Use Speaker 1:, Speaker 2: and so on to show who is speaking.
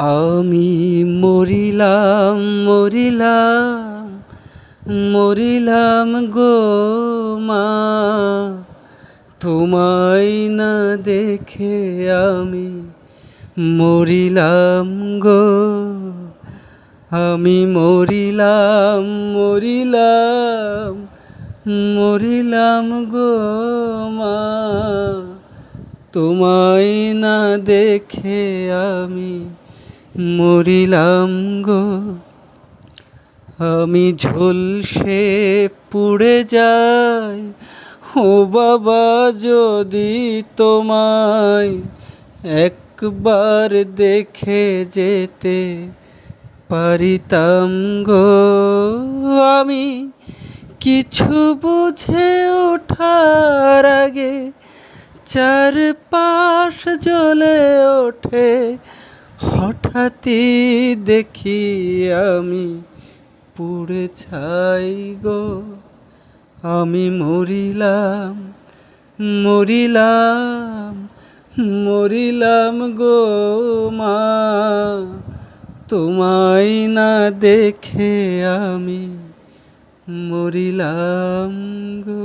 Speaker 1: আমি মরিলাম মরিলাম মরিলাম গো মা। তোমায় না দেখে আমি মরিলাম গো। আমি মরিলাম মরিলাম মরিলাম গো মা। তোমায় না দেখে আমি মরিলাম গো। আমি ঝলসে পুড়ে যাই, ও বাবা যদি তোমায় একবার দেখে যেতে পারিতাম গো। আমি কিছু বুঝে ওঠার আগে চারপাশ জ্বলে ওঠে হঠাৎই দেখি আমি পুড়ে ছাই গো। আমি মরিলাম মরিলাম মরিলাম গো মা। তোমায় না দেখে আমি মরিলাম গো।